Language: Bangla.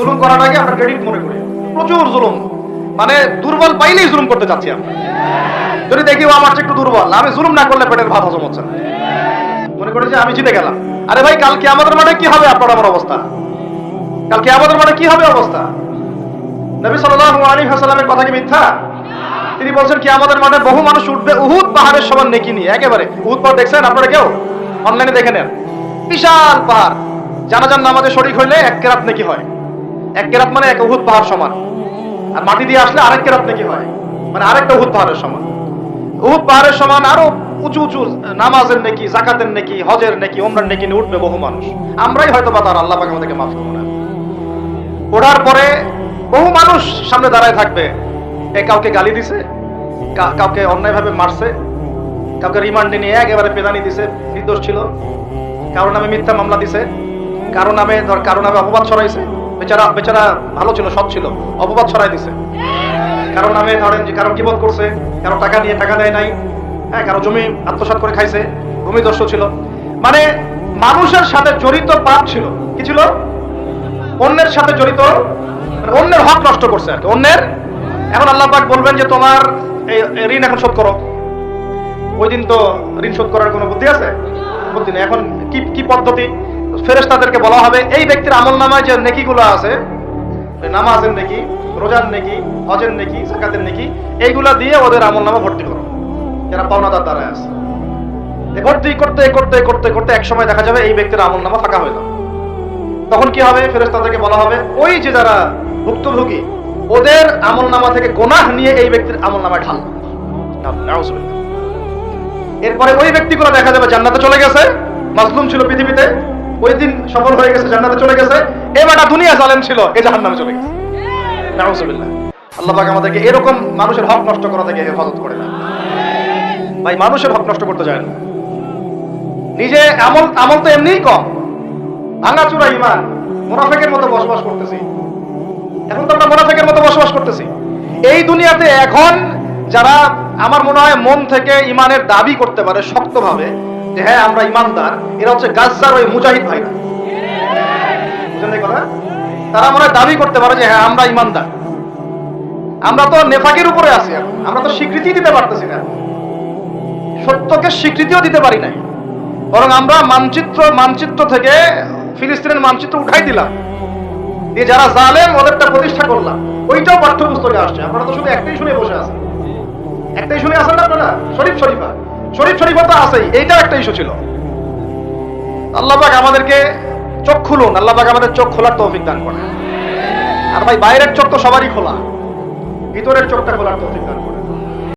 জুলুম করাটাকে আমরা ক্রেডিট মনে করি। প্রচুর জুলুম। মানে দুর্বল পাইলেই জুলুম করতে চাচ্ছি আমরা। যদি দেখি, ও আমার একটু দুর্বল আমি জুলুম না করলে পেটের ভাত হজম হচ্ছে না। মনে করি যে আমি জিতে গেলাম। আরে ভাই, কালকে আমাদের মাঠে কি হবে আপনার আমার অবস্থা? কালকে আমাদের মাঠে কি হবে অবস্থা? নবী সাল্লাল্লাহু আলাইহি ওয়াসাল্লামের কথা কি মিথ্যা? তিনি বলছেন কি, আমাদের মাঠে বহু মানুষ উঠবে, উহুদ পাহাড়ের সমান নেকি নিয়ে। একেবারে। উহুদ পাহাড় দেখছেন আপনারা কেউ? অনলাইনে দেখে নেন। বিশাল পাহাড়। জানাজান নামাজে শরীক হইলে এক কেরাত নেকি হয়। এক কেরাত মানে এক উহুদ পাহাড় সমান। আর মাটি দিয়ে আসলে আরেক কেরাত নেকি হয়? মানে আরেকটা উহুদ পাহাড়ের সমান। উহুদ পাহাড়ের সমান আরও উঁচু উঁচু নামাজের নেকি, জাকাতের নেকি, হজের নেকি ওমরার নেকি উঠবে বহু মানুষ। আমরাই হয়তো বা তার আল্লাহ পাক আমাদেরকে মাফ করব না। ওঠার পরে বহু মানুষ সামনে দাঁড়ায় থাকবে। এ কাউকে গালি দিছে কাউকে অন্যায়ভাবে মারছে, কাউকে রিমান্ডে নিয়ে একেবারে পেদানি দিছে, নির্দোষ ছিল কারও নামে মিথ্যা মামলা দিছে। কারও নামে ধর, কারও নামে অপবাদ ছড়াইছে। বেচারা বেচারা ভালো ছিল, সৎ ছিল, অপবাদ ছড়াই দিছে। কারও নামে ধরেন যে কারও কিবত করছে, কারও টাকা নিয়ে টাকা দেয় নাই হ্যাঁ কারও জমি আত্মসাৎ করে খাইছে ভূমিদস্যু ছিল। মানে মানুষের সাথে জড়িত পাপ ছিল। কি ছিল? অন্যের সাথে জড়িত মানে অন্যের হক নষ্ট করছে আর কি, অন্যের। এখন আল্লাহ পাক বলবেন যে তোমার এই ঋণ এখন শোধ করো। ওই দিন তো ঋণ শোধ করার কোনো বুদ্ধি আছে? বুদ্ধি নেই। এখন কি কি পদ্ধতি? ফেরেশতাদেরকে বলা হবে, এই ব্যক্তির আমল নামায় যে নেকিগুলো আছে নামাজের নেকি, রোজার নেকি, হজের নেকি জাকাতের নেকি, এইগুলা দিয়ে ওদের আমল নামা ভর্তি করো। যারা পাওনাদার দ্বারা আছে। ভর্তি করতে করতে করতে করতে এক সময় দেখা যাবে এই ব্যক্তির আমল নামা ফাঁকা হয়ে তখন কি হবে? ফেরেশতাদেরকে বলা হবে, ওই যে যারা ভুক্তভোগী, ওদের আমল নামা থেকে গোনাহ নিয়ে এই ব্যক্তির আমল নামায় ঢাল। এরপরে ওই ব্যক্তিগুলো দেখা যাবে জান্নাতে চলে গেছে মাসলুম ছিল পৃথিবীতে। ওই দিন সফল হয়ে গেছে, জান্নাতে চলে গেছে। এ বেটা দুনিয়া জালেম ছিল এ জাহান্নামে চলে গেছে। নাউজুবিল্লাহ। আল্লাহ পাক আমাদেরকে এরকম মানুষের হক নষ্ট করা থেকে হেফাজত করে না ভাই, মানুষের হক নষ্ট করতে যায় না। নিজে আমল আমল তো এমনিই কম। ভাঙাচুরা ইমান, মোনাফেকের মতো বসবাস করতেছি। এখন তো আমরা মোনাফেকের মতো বসবাস করতেছি। এই দুনিয়াতে এখন যারা আমার মনে হয় মন থেকে ইমানের দাবি করতে পারে শক্তভাবে যে হ্যাঁ আমরা ইমানদার, এরা হচ্ছে গাজ্জার ওই মুজাহিদ ভাইরা। বুঝলেন তারা মনে দাবি করতে পারে যে হ্যাঁ আমরা ইমানদার। আমরা তো নেফাকের উপরে আছি আমরা তো স্বীকৃতি দিতে পারতেছি না। সত্যকে স্বীকৃতিও দিতে পারি নাই। বরং আমরা মানচিত্র মানচিত্র থেকে ফিলিস্তিনের মানচিত্র উঠাই দিলাম। দিয়ে যারা জালেম, ওদেরটা প্রতিষ্ঠা করলাম। ওইটাও পাঠ্যপুস্তকে আসছে। আপনারা তো শুধু একটাই শুনে বসে আছেন। একটাই শুনে আছেন না আপনারা? শরীফ শরীফা। শরীফ শরীফতা আছেই এইটাও একটা ইস্যু ছিল। আল্লাহবাক আমাদেরকে চোখ খুলুন, আল্লাহ পাক আমাদের চোখ খোলার তৌফিক দান করেন। আর ভাই, বাইরের চোখ তো সবারই খোলা, ভিতরের চোখটা খোলার তৌফিক দান করেন।